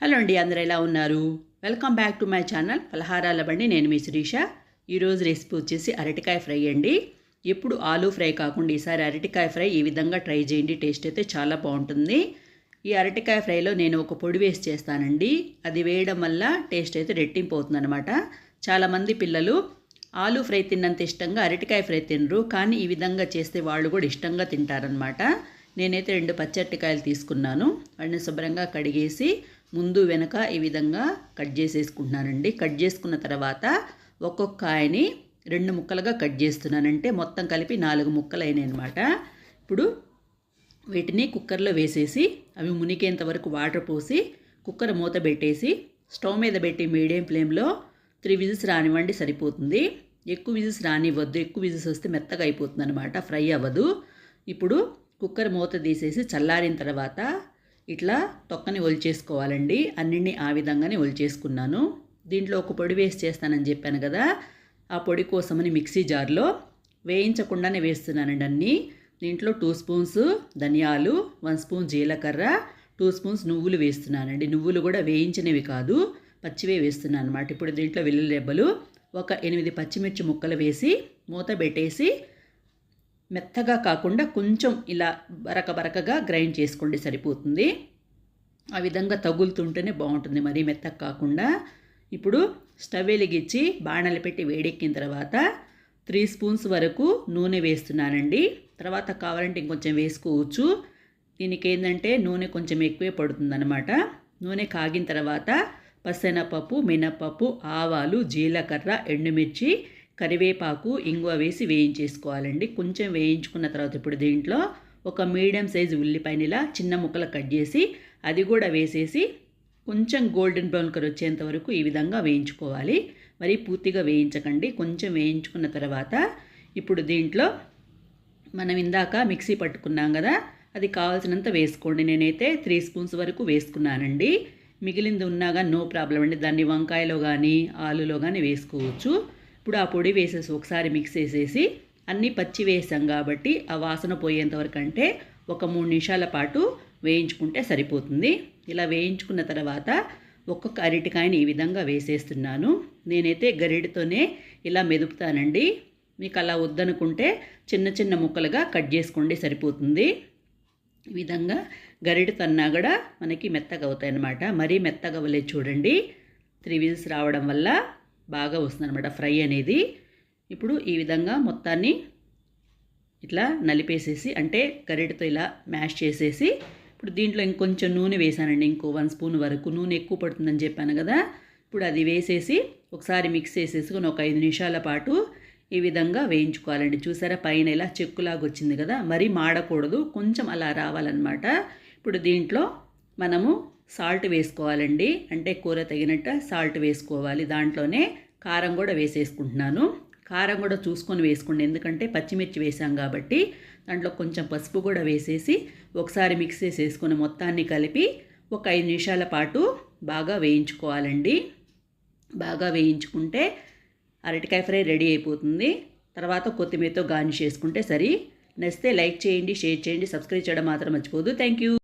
Hello అండి అందరు ఎలా ఉన్నారు? Welcome back to my channel పలహారాల బండి. నేను మీ శిరీష. ఈరోజు రెసిపీ వచ్చేసి అరటికాయ ఫ్రై అండి. ఎప్పుడు ఆలూ ఫ్రై కాకుండా ఈసారి అరటికాయ ఫ్రై ఈ విధంగా ట్రై చేయండి టేస్ట్ అయితే చాలా బాగుంటుంది. ఈ అరటికాయ ఫ్రైలో నేను ఒక పొడి వేసి చేస్తానండి. అది వేయడం వల్ల టేస్ట్ అయితే రెట్టింపు అవుతుంది అనమాట చాలామంది పిల్లలు ఆలూ ఫ్రై తిన్నంత ఇష్టంగా అరటికాయ ఫ్రై తినరు కానీ ఈ విధంగా చేస్తే వాళ్ళు కూడా ఇష్టంగా తింటారనమాట నేనైతే రెండు పచ్చరటికాయలు తీసుకున్నాను. వాటిని శుభ్రంగా కడిగేసి ముందు వెనక ఈ విధంగా కట్ చేసేసుకుంటున్నానండి. కట్ చేసుకున్న తర్వాత ఒక్కొక్క కాయని రెండు ముక్కలుగా కట్ చేస్తున్నానంటే మొత్తం కలిపి నాలుగు ముక్కలు అయినాయి అనమాట ఇప్పుడు వీటిని కుక్కర్లో వేసేసి అవి మునిగేంత వరకు వాటర్ పోసి కుక్కర్ మూత పెట్టేసి స్టవ్ మీద పెట్టి మీడియం ఫ్లేమ్లో త్రీ విజిల్స్ రానివ్వండి సరిపోతుంది. ఎక్కువ విజిల్స్ రానివ్వద్దు. ఎక్కువ విజిల్స్ వస్తే మెత్తగా అయిపోతుంది అనమాట ఫ్రై అవ్వదు. ఇప్పుడు కుక్కర్ మూత తీసేసి చల్లారిన తర్వాత ఇట్లా తొక్కని ఒలిచేసుకోవాలండి. అన్నింటినీ ఆ విధంగానే ఒలిచేసుకున్నాను. దీంట్లో ఒక పొడి వేసి చేస్తానని చెప్పాను కదా ఆ పొడి కోసమని మిక్సీ జార్లో వేయించకుండానే వేస్తున్నానండి అన్నీ. దీంట్లో టూ స్పూన్స్ ధనియాలు వన్ స్పూన్ జీలకర్ర టూ స్పూన్స్ నువ్వులు వేస్తున్నానండి. నువ్వులు కూడా వేయించినవి కాదు పచ్చివే వేస్తున్నాను అనమాట ఇప్పుడు దీంట్లో వెల్లుల్లి రెబ్బలు ఒక ఎనిమిది పచ్చిమిర్చి ముక్కలు వేసి మూత పెట్టేసి మెత్తగా కాకుండా కొంచెం ఇలా బరక బరకగా గ్రైండ్ చేసుకోండి సరిపోతుంది. ఆ విధంగా తగులుతుంటేనే బాగుంటుంది. మరీ మెత్తగా కాకుండా ఇప్పుడు స్టవ్ వెలిగించి బాణలు పెట్టి వేడెక్కిన తర్వాత త్రీ స్పూన్స్ వరకు నూనె వేస్తున్నానండి. తర్వాత కావాలంటే ఇంకొంచెం వేసుకోవచ్చు. దీనికి ఏంటంటే నూనె కొంచెం ఎక్కువే పడుతుందన్నమాట. నూనె కాగిన తర్వాత పసెనపప్పు మినపప్పు ఆవాలు జీలకర్ర ఎండుమిర్చి కరివేపాకు ఇంగువ వేసి వేయించేసుకోవాలండి. కొంచెం వేయించుకున్న తర్వాత ఇప్పుడు దీంట్లో ఒక మీడియం సైజు ఉల్లిపాయనిలా చిన్న ముక్కలు కట్ చేసి అది కూడా వేసేసి కొంచెం గోల్డెన్ బ్రౌన్ కలర్ వచ్చేంత వరకు ఈ విధంగా వేయించుకోవాలి. మరి పూర్తిగా వేయించకండి. కొంచెం వేయించుకున్న తర్వాత ఇప్పుడు దీంట్లో మనం ఇందాక మిక్సీ పట్టుకున్నాం కదా అది కావాల్సినంత వేసుకోండి. నేనైతే త్రీ స్పూన్స్ వరకు వేసుకున్నానండి. మిగిలింది ఉన్నాగా నో ప్రాబ్లం అండి. దాన్ని వంకాయలో కానీ ఆలులో కానీ వేసుకోవచ్చు. ఇప్పుడు ఆ పొడి వేసేసి ఒకసారి మిక్స్ చేసేసి అన్నీ పచ్చి వేసాం కాబట్టి ఆ వాసన పోయేంతవరకు అంటే ఒక మూడు నిమిషాల పాటు వేయించుకుంటే సరిపోతుంది. ఇలా వేయించుకున్న తర్వాత ఒక్కొక్క అరటికాయని ఈ విధంగా వేసేస్తున్నాను. నేనైతే గరిడితోనే ఇలా మెదుపుతానండి. మీకు అలా వద్దనుకుంటే చిన్న చిన్న ముక్కలుగా కట్ చేసుకోండి సరిపోతుంది. ఈ విధంగా గరిట తన్నా కూడా మనకి మెత్తగా అవుతాయి అన్నమాట మరీ మెత్తగా అవ్వలేదు చూడండి. త్రీ వీల్స్ రావడం వల్ల బాగా వస్తుంది అనమాట ఫ్రై అనేది. ఇప్పుడు ఈ విధంగా మొత్తాన్ని ఇట్లా నలిపేసేసి అంటే గరిటతో ఇలా మ్యాష్ చేసేసి ఇప్పుడు దీంట్లో ఇంకొంచెం నూనె వేసానండి. ఇంకో వన్ స్పూన్ వరకు నూనె ఎక్కువ పడుతుందని చెప్పాను కదా. ఇప్పుడు అది వేసేసి ఒకసారి మిక్స్ చేసేసుకొని ఒక ఐదు నిమిషాల పాటు ఈ విధంగా వేయించుకోవాలండి. చూసారా పైన ఇలా చెక్కులాగా వచ్చింది కదా. మరీ మాడకూడదు. కొంచెం అలా రావాలన్నమాట. ఇప్పుడు దీంట్లో మనము సాల్ట్ వేసుకోవాలండి. అంటే కూర తగినట్టు సాల్ట్ వేసుకోవాలి. దాంట్లోనే కారం కూడా వేసేసుకుంటున్నాను. కారం కూడా చూసుకొని వేసుకోండి. ఎందుకంటే పచ్చిమిర్చి వేసాం కాబట్టి దాంట్లో కొంచెం పసుపు కూడా వేసేసి ఒకసారి మిక్స్ చేసేసుకొని మొత్తాన్ని కలిపి ఒక ఐదు నిమిషాల పాటు బాగా వేయించుకోవాలండి. బాగా వేయించుకుంటే అరటికాయ ఫ్రై రెడీ అయిపోతుంది. తర్వాత కొత్తిమీరతో గార్నిష్ చేసుకుంటే సరి. నచ్చితే లైక్ చేయండి షేర్ చేయండి సబ్స్క్రైబ్ చేయడం మాత్రం మర్చిపోదు థ్యాంక్ యూ.